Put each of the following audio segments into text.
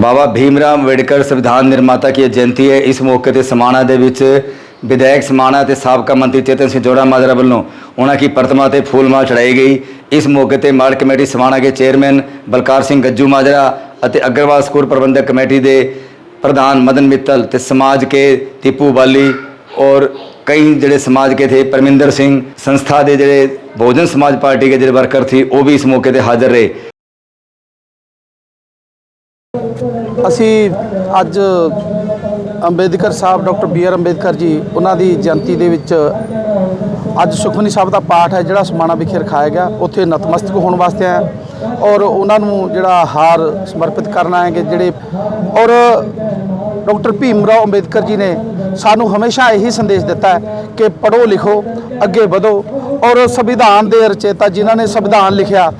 ਬਾਬਾ ਭੀਮਰਾਮ ਅੰਬੇਡਕਰ ਸੰਵਿਧਾਨ ਨਿਰਮਾਤਾ ਕੀ ਜਯੰਤੀ ਹੈ। ਇਸ ਮੌਕੇ ਤੇ ਸਮਾਣਾ ਦੇ ਵਿੱਚ ਵਿਧਾਇਕ ਸਮਾਣਾ ਤੇ ਸਾਬਕਾ ਮੰਤਰੀ ਚੇਤਨ ਸਿੰਘ ਜੋੜਾ ਮਾਜਰਾ ਵੱਲੋਂ ਉਹਨਾਂ ਦੀ ਪ੍ਰਤਮਾ ਤੇ ਫੂਲ ਮਾਲ ਚੜਾਈ ਗਈ। ਇਸ ਮੌਕੇ ਤੇ ਮਾਲ ਕਮੇਟੀ ਸਮਾਣਾ ਦੇ ਚੇਅਰਮੈਨ ਬਲਕਾਰ ਸਿੰਘ ਗੱਜੂ ਮਾਜਰਾ ਅਤੇ ਅਗਰਵਾਲ ਸਕੂਲ ਪ੍ਰਬੰਧਕ ਕਮੇਟੀ ਦੇ ਪ੍ਰਧਾਨ ਮਦਨ ਮਿੱਤਲ ਤੇ ਸਮਾਜ ਕੇ ਟਿੱਪੂ ਬਾਲੀ ਔਰ ਕਈ ਜਿਹੜੇ ਸਮਾਜ ਕੇ ਥੇ ਪਰਮਿੰਦਰ ਸਿੰਘ ਸੰਸਥਾ ਦੇ ਜਿਹੜੇ ਬਹੁਜਨ ਸਮਾਜ ਪਾਰਟੀ ਦੇ ਜਿਹੜੇ ਵਰਕਰ ਸੀ, ਉਹ ਵੀ ਇਸ ਮੌਕੇ ਤੇ ਹਾਜ਼ਰ ਰਹੇ। ਅਸੀਂ ਅੱਜ Ambedkar Sahib, doctor B R Ambedkar ji, ਉਹਨਾਂ ਦੀ ਜਯੰਤੀ ਦੇ ਵਿੱਚ ਅੱਜ ਸੁਖਮਨੀ ਸਾਹਿਬ ਦਾ ਪਾਠ ਹੈ, ਜਿਹੜਾ ਸਮਾਣਾ ਵਿਖੇ ਰਖਾਇਆ ਗਿਆ। ਉੱਥੇ ਨਤਮਸਤਕ ਹੋਣ ਵਾਸਤੇ ਆਏ ਔਰ ਉਹਨਾਂ ਨੂੰ ਜਿਹੜਾ ਹਾਰ ਸਮਰਪਿਤ ਕਰਨਾ ਹੈ ਕਿ ਜਿਹੜੇ ਔਰ ਡਾਕਟਰ ਭੀਮ ਰਾਓ ਅੰਬੇਦਕਰ ਜੀ ਨੇ ਸਾਨੂੰ ਹਮੇਸ਼ਾ ਇਹੀ ਸੰਦੇਸ਼ ਦਿੱਤਾ ਹੈ ਕਿ ਪੜ੍ਹੋ ਲਿਖੋ, ਅੱਗੇ ਵਧੋ। ਔਰ ਸੰਵਿਧਾਨ ਦੇ ਰਚੇਤਾ ਜਿਨ੍ਹਾਂ ਨੇ ਸੰਵਿਧਾਨ ਲਿਖਿਆ,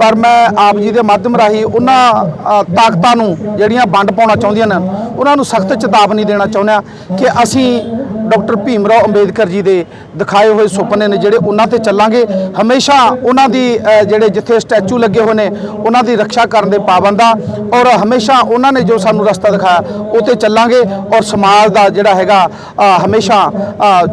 ਪਰ ਮੈਂ ਆਪ ਜੀ ਦੇ ਮਾਧਿਅਮ ਰਾਹੀਂ ਉਹਨਾਂ ਤਾਕਤਾਂ ਨੂੰ ਜਿਹੜੀਆਂ ਵੰਡ ਪਾਉਣਾ ਚਾਹੁੰਦੀਆਂ ਨੇ, ਉਹਨਾਂ ਨੂੰ ਸਖਤ ਚੇਤਾਵਨੀ ਦੇਣਾ ਚਾਹੁੰਦੇ ਹਾਂ ਕਿ ਅਸੀਂ ਡਾਕਟਰ ਭੀਮ ਰਾਓ ਅੰਬੇਦਕਰ ਜੀ ਦੇ ਦਿਖਾਏ ਹੋਏ ਸੁਪਨੇ ਨੇ ਜਿਹੜੇ ਉਹਨਾਂ ਤੇ ਚੱਲਾਂਗੇ। ਹਮੇਸ਼ਾ ਉਹਨਾਂ ਦੀ ਜਿਹੜੇ ਜਿੱਥੇ ਸਟੈਚੂ ਲੱਗੇ ਹੋਏ ਨੇ ਉਹਨਾਂ ਦੀ ਰੱਖਿਆ ਕਰਨ ਦੇ ਪਾਬੰਦ ਆ ਔਰ ਹਮੇਸ਼ਾ ਉਹਨਾਂ ਨੇ ਜੋ ਸਾਨੂੰ ਰਸਤਾ ਦਿਖਾਇਆ ਉਹ ਤੇ ਚੱਲਾਂਗੇ ਔਰ ਸਮਾਜ ਦਾ ਜਿਹੜਾ ਹੈਗਾ ਹਮੇਸ਼ਾ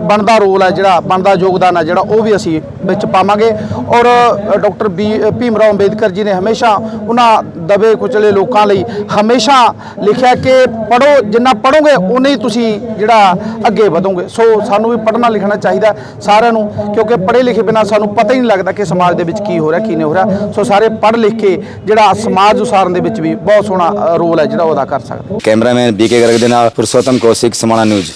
ਬਣਦਾ ਰੋਲ ਹੈ ਜਿਹੜਾ ਬਣਦਾ ਯੋਗਦਾਨ ਹੈ ਜਿਹੜਾ ਉਹ ਵੀ ਅਸੀਂ ਵਿੱਚ ਪਾਵਾਂਗੇ। ਔਰ ਅ, ਡਾਕਟਰ ਬੀ ਭੀਮ ਰਾਓ ਅੰਬੇਦਕਰ ਜੀ ਨੇ ਹਮੇਸ਼ਾ ਉਹਨਾਂ ਦਬੇ ਕੁਚਲੇ ਲੋਕਾਂ ਲਈ ਹਮੇਸ਼ਾ ਲਿਖਿਆ ਕਿ ਪੜੋ ਜਿੰਨਾ ਪੜੋਗੇ ਉਨੇ ਹੀ ਤੁਸੀਂ ਜਿਹੜਾ ਅੱਗੇ ਵਧੋਗੇ ਸੋ ਸਾਨੂੰ ਵੀ ਪੜ੍ਹਨਾ ਲਿਖਣਾ ਚਾਹੀਦਾ ਸਾਰਿਆਂ ਨੂੰ, ਕਿਉਂਕਿ ਪੜ੍ਹੇ ਲਿਖੇ ਬਿਨਾਂ ਸਾਨੂੰ ਪਤਾ ਹੀ ਨਹੀਂ ਲੱਗਦਾ ਕਿ ਸਮਾਜ ਦੇ ਵਿੱਚ ਕੀ ਹੋ ਰਿਹਾ, ਕੀ ਨਹੀਂ ਹੋ ਰਿਹਾ। ਸੋ ਸਾਰੇ ਪੜ੍ਹ ਲਿਖ ਕੇ ਜਿਹੜਾ ਸਮਾਜ ਉਸਾਰਨ ਦੇ ਵਿੱਚ ਵੀ ਬਹੁਤ ਸੋਹਣਾ ਰੋਲ ਹੈ ਜਿਹੜਾ ਉਹ ਅਦਾ ਕਰ ਸਕਦੇ ਕੈਮਰਾਮੈਨ ਬੀਕੇ ਗਰਗ ਦੇ ਨਾਲ ਪੁਰਸ਼ੋਤਮ ਕੌਸ਼ਿਕ, ਸਮਾਣਾ ਨਿਊਜ਼।